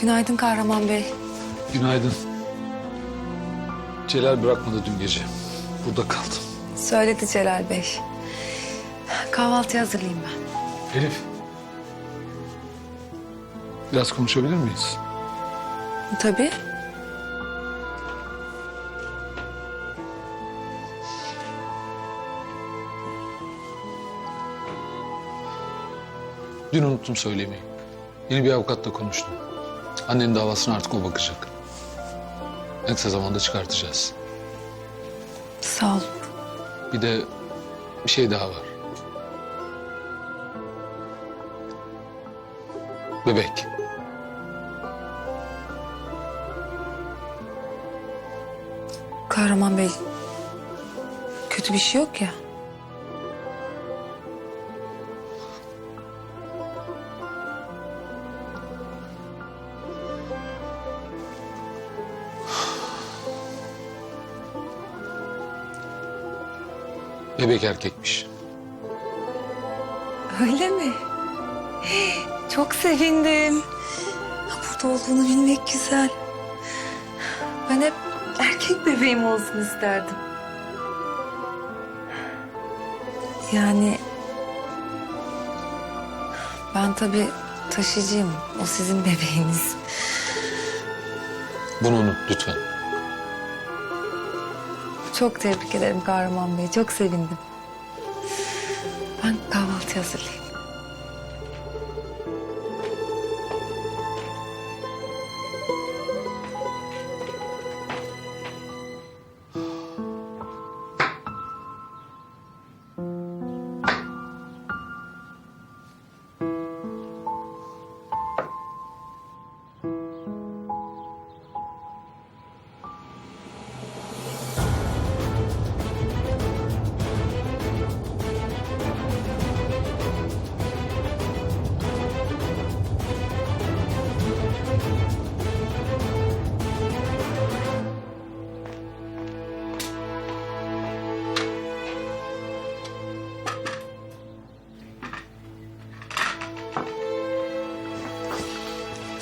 Günaydın Kahraman Bey. Günaydın. Celal bırakmadı dün gece. Burada kaldım. Söyledi Celal Bey. Kahvaltı hazırlayayım ben. Elif. Biraz konuşabilir miyiz? Tabii. Dün unuttum söylemeyi. Yeni bir avukatla konuştum. Annenin davasına artık o bakacak. En kısa zamanda çıkartacağız. Sağ ol. Bir de bir şey daha var. Bebek. Kahraman Bey. Kötü bir şey yok ya. Bebek erkekmiş. Öyle mi? Çok sevindim. Burada olduğunu bilmek güzel. Ben hep erkek bebeğim olsun isterdim. Yani ben tabii taşıyıcıyım. O sizin bebeğiniz. Bunu unut lütfen. Çok tebrik ederim Kahraman Bey. Çok sevindim. Ben kahvaltı hazırlayayım.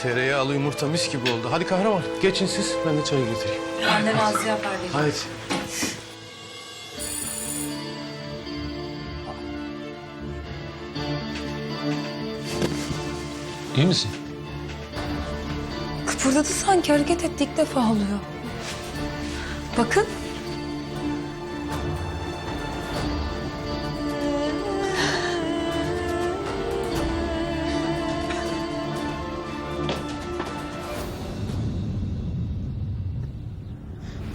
Tereyağlı yumurta mis gibi oldu. Hadi kahraman geçin siz ben de çayı getireyim. Ben de Nazlı yapar. Haydi. İyi misin? Kıpırdadı sanki hareket etti ilk defa oluyor. Bakın.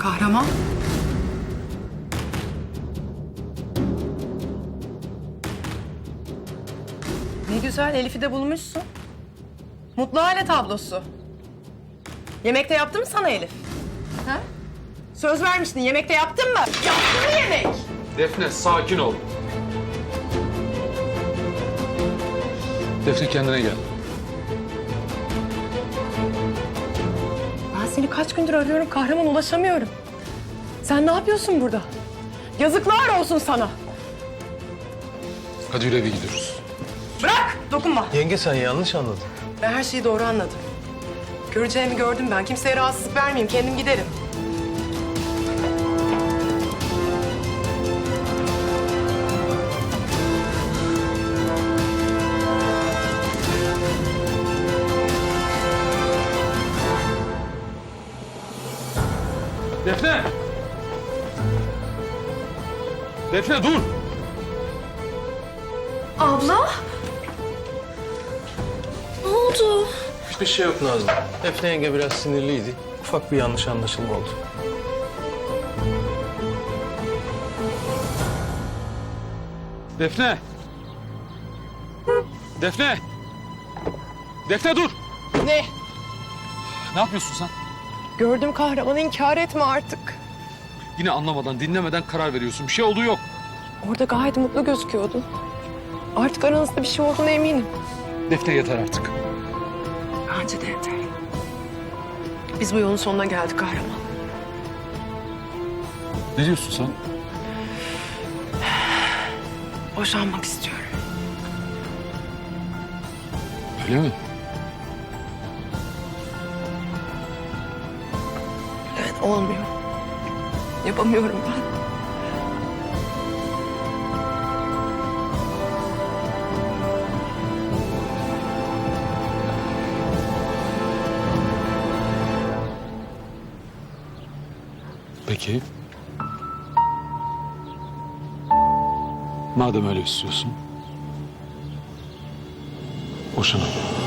Kahraman. Ne güzel Elif'i de bulmuşsun. Mutlu aile tablosu. Yemekte yaptın mı sana Elif? Ha? Söz vermiştin yemekte yaptın mı? Yaptın mı yemek? Defne sakin ol. Defne kendine gel. Seni kaç gündür arıyorum kahraman ulaşamıyorum. Sen ne yapıyorsun burada? Yazıklar olsun sana. Hadi yürü eve gidiyoruz. Bırak dokunma. Yenge sen yanlış anladın. Ben her şeyi doğru anladım. Göreceğimi gördüm ben. Kimseye rahatsızlık vermeyeyim. Kendim giderim. Defne dur! Abla? Ne oldu? Hiçbir şey yok Nazlı. Defne yenge biraz sinirliydi. Ufak bir yanlış anlaşılma oldu. Defne! Defne! Defne dur! Ne? Ne yapıyorsun sen? Gördüm kahramanı inkar etme artık. Yine anlamadan, dinlemeden karar veriyorsun. Bir şey olduğu yok. Orada gayet mutlu gözüküyordun. Artık aranızda bir şey olduğuna eminim. Defne yeter artık. Bence de yeter. Biz bu yolun sonuna geldik kahraman. Ne diyorsun sen? Boşanmak istiyorum. Öyle mi? Olmuyor. Yapamıyorum ben. Peki. Madem öyle istiyorsun. Boşanalım.